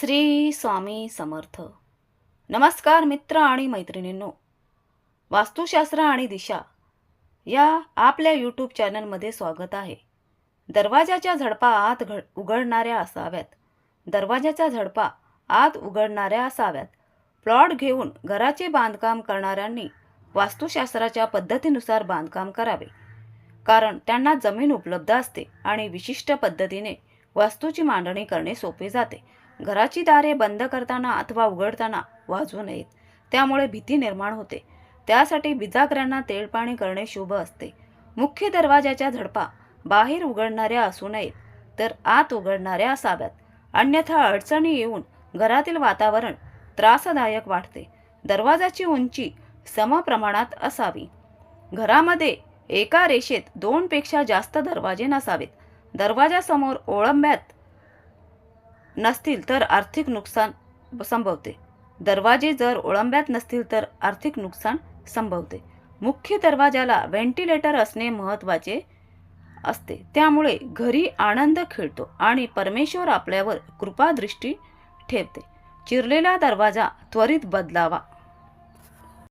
श्री स्वामी समर्थ. नमस्कार मित्र आणि मैत्रिणींनो. वास्तुशास्त्र आणि दिशा या आपल्या यूट्यूब चॅनलमध्ये स्वागत आहे. दरवाजाच्या झडपा आत घड उघडणाऱ्या असाव्यात. दरवाजाच्या झडपा आत उघडणाऱ्या असाव्यात. प्लॉट घेऊन घराचे बांधकाम करणाऱ्यांनी वास्तुशास्त्राच्या पद्धतीनुसार बांधकाम करावे. कारण त्यांना जमीन उपलब्ध असते आणि विशिष्ट पद्धतीने वास्तूची मांडणी करणे सोपे जाते. घराची दारे बंद करताना अथवा उघडताना वाजू नयेत. त्यामुळे भीती निर्माण होते. त्यासाठी बिजागऱ्यांना तेलपाणी करणे शुभ असते. मुख्य दरवाजाच्या झडपा बाहेर उघडणाऱ्या असू नयेत तर आत उघडणाऱ्या असाव्यात. अन्यथा अडचणी येऊन घरातील वातावरण त्रासदायक वाटते. दरवाजाची उंची समप्रमाणात असावी. घरामध्ये एका रेषेत दोनपेक्षा जास्त दरवाजे नसावेत. दरवाजासमोर ओळंब्यात नसतील तर आर्थिक नुकसान संभवते. दरवाजे जर ओळंब्यात नसतील तर आर्थिक नुकसान संभवते. मुख्य दरवाजाला व्हेंटिलेटर असणे महत्त्वाचे असते. त्यामुळे घरी आनंद खेळतो आणि परमेश्वर आपल्यावर कृपादृष्टी ठेवते. चिरलेला दरवाजा त्वरित बदलावा.